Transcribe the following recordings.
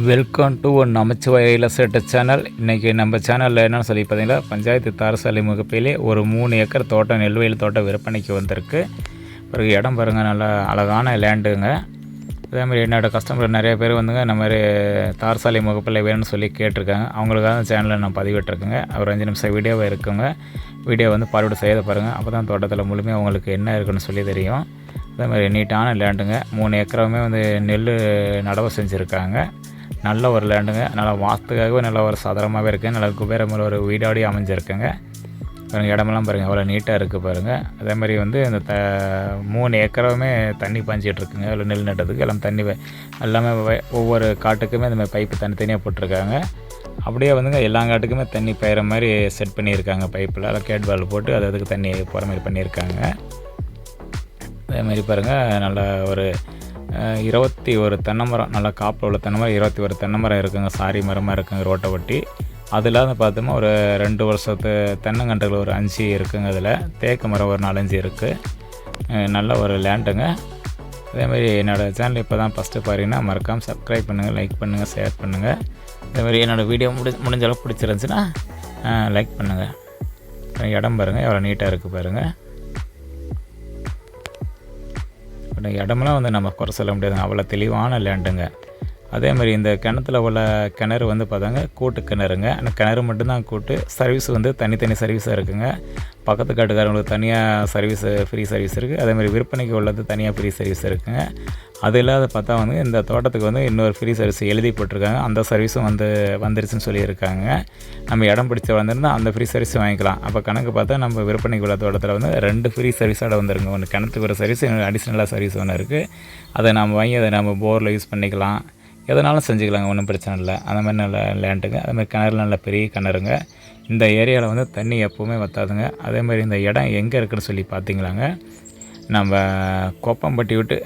Welcome to ஒன் நமச்சிவாய இலசட்ட channel இன்றைக்கி நம்ம சேனலில் என்னென்னு சொல்லி பார்த்தீங்கன்னா பஞ்சாயத்து தாரசாலை முகப்பிலே ஒரு மூணு ஏக்கர் தோட்டம் நெல்வயல் தோட்டம் விற்பனைக்கு வந்திருக்கு. பிறகு இடம் பாருங்கள் நல்லா அழகான லேண்டுங்க. அதேமாதிரி என்னோடய கஸ்டமர் நிறைய பேர் வந்துங்க இந்த மாதிரி தாரசாலை முகப்பில் வேணும்னு சொல்லி கேட்டிருக்காங்க. அவங்களுக்காக சேனலில் நான் பதிவிட்டிருக்கேங்க. ஒரு அஞ்சு நிமிஷம் வீடியோவாக இருக்குங்க. வீடியோ வந்து பார்வையிட செய்த பாருங்கள் அப்போ தான் தோட்டத்தில் முழுமையாக அவங்களுக்கு என்ன இருக்குன்னு சொல்லி தெரியும். அதே மாதிரி நீட்டான லேண்டுங்க. மூணு ஏக்கரவுமே வந்து நெல் நடவு செஞ்சுருக்காங்க. நல்ல ஒரு லேண்டுங்க நல்லா வாஸ்துக்காகவே நல்ல ஒரு சதுரமாகவே இருக்குது நல்ல குபேரமில் ஒரு வீடாடி அமைஞ்சிருக்குங்க. பாருங்கள் இடமெல்லாம் பாருங்கள் எவ்வளோ நீட்டாக இருக்குது பாருங்கள் அதே மாதிரி வந்து இந்த த மூணு ஏக்கரவுமே தண்ணி பாஞ்சிட்ருக்குங்க அதில் நெல் நட்டதுக்கு எல்லாம் தண்ணி எல்லாமே ஒவ்வொரு காட்டுக்குமே இந்த மாதிரி பைப்பு தனித்தனியாக போட்டிருக்காங்க. அப்படியே வந்துங்க எல்லா காட்டுக்குமே தண்ணி பயிற மாதிரி செட் பண்ணியிருக்காங்க பைப்பில் அதில் கேட் பால் போட்டு அது அதுக்கு தண்ணி போகிற மாதிரி பண்ணியிருக்காங்க. அதே மாதிரி பாருங்கள் நல்ல ஒரு இருபத்தி ஒரு தென்னை மரம் நல்லா காப்பில் உள்ள தென்னை மரம் இருபத்தி ஒரு தென்னை மரம் இருக்குங்க சாரி மரமாக இருக்குங்க ரோட்டை ஒட்டி அதில் வந்து பார்த்தோம்னா ஒரு ரெண்டு வருஷத்து தென்னங்கன்றுகள் ஒரு அஞ்சு இருக்குங்க அதில். தேக்கு மரம் ஒரு நாலஞ்சு இருக்குது நல்ல ஒரு லேண்டுங்க. அதேமாதிரி என்னோடய சேனல் இப்போ தான் ஃபஸ்ட்டு பாருங்கன்னா மறக்காமல் சப்ஸ்கிரைப் பண்ணுங்கள் லைக் பண்ணுங்கள் ஷேர் பண்ணுங்கள் அதேமாதிரி என்னோடய வீடியோ முடி முடிஞ்சளவுக்கு பிடிச்சிருந்துச்சுன்னா லைக் பண்ணுங்கள் இடம் பாருங்கள் எவ்வளோ நீட்டாக இருக்குது பாருங்கள் இடமெல்லாம் வந்து நம்ம குறை சொல்ல முடியாது. அவ்வளோ தெளிவான லேண்டுங்க அதே மாதிரி இந்த கிணத்துல உள்ள கிணறு வந்து பார்த்தாங்க கூட்டு கிணறுங்க. அந்த கிணறு மட்டும்தான் கூட்டு. சர்வீஸ் வந்து தனித்தனி சர்வீஸாக இருக்குங்க. பக்கத்து காட்டுக்காரங்களுக்கு தனியாக சர்வீஸ் ஃப்ரீ சர்வீஸ் இருக்குது அதே மாதிரி விற்பனைக்கு உள்ளது தனியாக ஃப்ரீ சர்வீஸ் இருக்குங்க. அது இல்லாத பார்த்தா வந்து இந்த தோட்டத்துக்கு வந்து இன்னொரு ஃப்ரீ சர்வீஸ் எழுதி போட்டிருக்காங்க. அந்த சர்வீஸும் வந்து வந்துருச்சுன்னு சொல்லியிருக்காங்க. நம்ம இடம் பிடிச்ச வந்திருந்தால் அந்த ஃப்ரீ சர்வீஸ் வாங்கிக்கலாம். அப்போ கணக்கு பார்த்தா நம்ம விற்பனைக்கு உள்ள தோட்டத்தில் வந்து ரெண்டு ஃப்ரீ சர்வீஸோட வந்துருங்க ஒன்று கிணத்துக்கு ஒரு சர்வீஸ் அடிஷ்னலாக சர்வீஸ் ஒன்று இருக்குது அதை நம்ம வாங்கி அதை நம்ம போரில் யூஸ் பண்ணிக்கலாம். எதனாலும் செஞ்சுக்கலாங்க ஒன்றும் பிரச்சனை இல்லை. அந்த மாதிரி நல்ல லேண்டுங்க. அது மாதிரி கிணறு நல்ல பெரிய கிணறுங்க. இந்த ஏரியாவில் வந்து தண்ணி எப்போவுமே வற்றாதுங்க அதே மாதிரி இந்த இடம் எங்கே இருக்குன்னு சொல்லி பார்த்தீங்களாங்க நம்ம கொப்பம்பட்டி விட்டு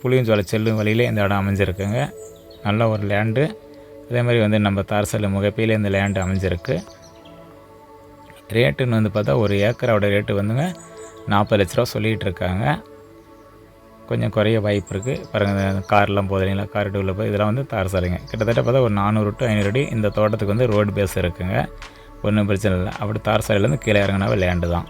புளியஞ்சோலை செல்லும் வழியிலே இந்த இடம் அமைஞ்சிருக்குங்க. நல்ல ஒரு லேண்டு. அதே மாதிரி வந்து நம்ம தாரசல் முகப்பிலே இந்த லேண்டு அமைஞ்சிருக்கு. ரேட்டுன்னு வந்து பார்த்தா ஒரு ஏக்கரோட ரேட்டு வந்துங்க நாற்பது லட்ச ரூபா சொல்லிகிட்டு இருக்காங்க. கொஞ்சம் குறைய வாய்ப்பு இருக்குது பாருங்கள் கார்லாம் போகுது இல்லைங்களா? கார் டூவில் போய் இதெல்லாம் வந்து தார் சாலைங்க கிட்டத்தட்ட பார்த்தா ஒரு நானூறு டு ஐநூறு அடி இந்த தோட்டத்துக்கு வந்து ரோடு பேஸ் இருக்குங்க. ஒன்றும் பிரச்சனை இல்லை. அப்படி தார் சாலையிலேருந்து கீழே இறங்கினாவே லேண்டு தான்.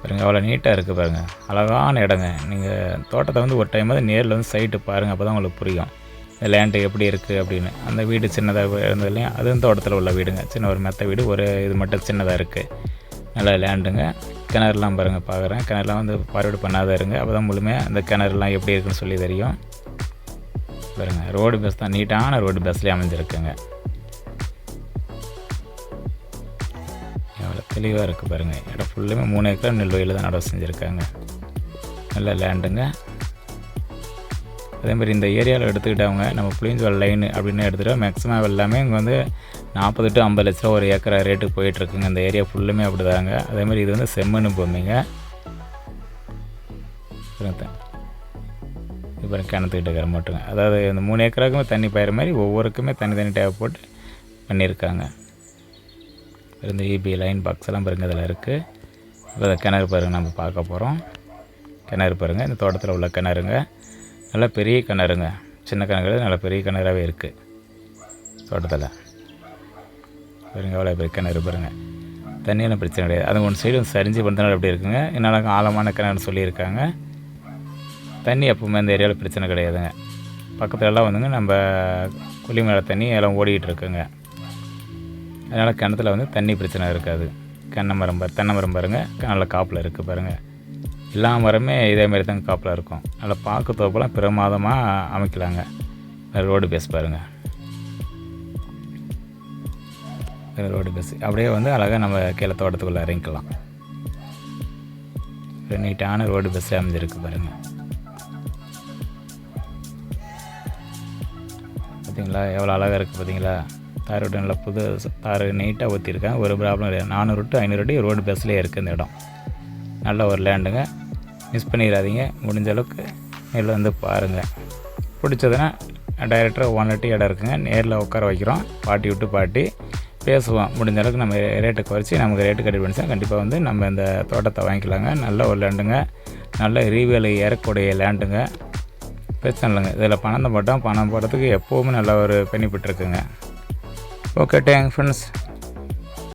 பாருங்கள் அவ்வளோ நீட்டாக இருக்குது பாருங்கள் அழகான இடங்க. நீங்கள் தோட்டத்தை வந்து ஒரு டைம் வந்து நேரில் வந்து சைட்டு பாருங்கள் அப்போ தான் உங்களுக்கு புரியும். இந்த லேண்டு எப்படி இருக்குது அப்படின்னு. அந்த வீடு சின்னதாக இருந்தது இல்லையா? அதுவும் தோட்டத்தில் உள்ள வீடுங்க. சின்ன ஒரு மெத்த வீடு. ஒரு இது மட்டும் சின்னதாக இருக்குது நல்ல லேண்டுங்க கிணறுலாம் பாருங்கள் பார்க்குறேன். கிணறுலாம் வந்து பார்வையிட பண்ணாத இருங்க. அப்போ தான் முழுமையாக அந்த கிணறுலாம் எப்படி இருக்குன்னு சொல்லி தெரியும். பாருங்கள் ரோடு பஸ் தான். நீட்டான ரோடு பஸ்லேயே அமைஞ்சிருக்குங்க. எவ்வளோ தெளிவாக இருக்குது பாருங்கள் இடம் ஃபுல்லுமே மூணு ஏக்கர் நெல் வயலில் தான் நடவு செஞ்சுருக்காங்க. நல்ல லேண்டுங்க அதே மாதிரி இந்த ஏரியாவில் எடுத்துக்கிட்டவங்க நம்ம புளியஞ்சோல் லைன் அப்படின்னு எடுத்துகிட்டா மேக்ஸிமம் எல்லாமே இங்கே வந்து நாற்பது டு ஐம்பது லட்ச ரூபா ஒரு ஏக்கர் ரேட்டு போயிட்டுருக்குங்க. இந்த ஏரியா ஃபுல்லுமே அப்படி தாங்க அதேமாதிரி இது வந்து செம்மண் பூமிங்க. இப்போ கிணத்துக்கிட்ட இருக்கிற மட்டுங்க. அதாவது இந்த மூணு ஏக்கராக்குமே தண்ணி பயிற மாதிரி ஒவ்வொருக்குமே தனி தனி டேப் போட்டு பண்ணியிருக்காங்க. இந்த இபி லைன் பாக்ஸ் எல்லாம் பாருங்க இதில் இருக்குது இப்போ கிணறு பாருங்க நம்ம பார்க்க போகிறோம் கிணறு பாருங்க இந்த தோட்டத்தில் உள்ள கிணறுங்க. நல்லா பெரிய கிணறுங்க. சின்ன கிணறு நல்ல பெரிய கிணறாகவே இருக்குது தோட்டத்தில். பாருங்க எவ்வளோ பெரிய கிணறு பாருங்க. தண்ணியெல்லாம் பிரச்சனை கிடையாது. அது ஒன்று சைடு சரிஞ்சு பண்ணுறதுனால எப்படி இருக்குங்க. என்னால் ஆழமான கிணறுன்னு சொல்லியிருக்காங்க. தண்ணி எப்பவுமே இந்த ஏரியாவில் பிரச்சனை கிடையாதுங்க. பக்கத்துல எல்லாம் வந்துங்க நம்ம குழிமேல தண்ணி எல்லாம் ஓடிக்கிட்டு இருக்குங்க. அதனால் கிணத்துல வந்து தண்ணி பிரச்சனை இருக்காது. கண்ணை மரம் பாரு தென்னை மரம் பாருங்கள் நல்ல காப்பில் இருக்குது பாருங்கள் எல்லா மரமே இதே மாதிரி தாங்க காப்பில் இருக்கும். நல்லா பார்க்க தோப்பெல்லாம் பிரமாதமாக அமைக்கலாங்க. ரோடு பேஸ் பாருங்கள் ரோடு பஸ் அப்படியே வந்து அழகாக நம்ம கீழே தோட்டத்துக்குள்ளே இறங்கிக்கலாம். ஒரு நீட்டான ரோடு பஸ் அமைஞ்சிருக்கு பாருங்கள் பார்த்தீங்களா எவ்வளோ அழகாக இருக்குது பார்த்தீங்களா தார் ரோட்டு நல்லா புது தார் நீட்டாக ஊற்றிருக்கேன் ஒரு ப்ராப்ளம் இல்லை. நானூறு டு ஐநூறு அடி ரோடு பஸ்லேயே இருக்குது இந்த இடம். நல்ல ஒரு லேண்டுங்க மிஸ் பண்ணிடாதீங்க. முடிஞ்ச அளவுக்கு நேரில் வந்து பாருங்கள் பிடிச்சதுன்னா டைரெக்டாக ஒன் லட்டி இடம் இருக்குங்க. நேரில் உட்கார வைக்கிறோம். பாட்டி விட்டு பாட்டி. பேசுவோம். முடிஞ்ச அளவுக்கு நம்ம ரேட்டை குறைச்சி நமக்கு ரேட்டு கட்டி பண்ணிச்சா கண்டிப்பாக வந்து நம்ம இந்த தோட்டத்தை வாங்கிக்கலாங்க. நல்ல ஒரு லேண்டுங்க நல்ல ரீவேலை ஏறக்கூடிய லேண்டுங்க பிரச்சனை இல்லைங்க. இதில் பணம் தான் போட்டால் பணம் போடுறதுக்கு எப்போவுமே நல்ல ஒரு பெனிஃபிட் இருக்குங்க. Okay thank friends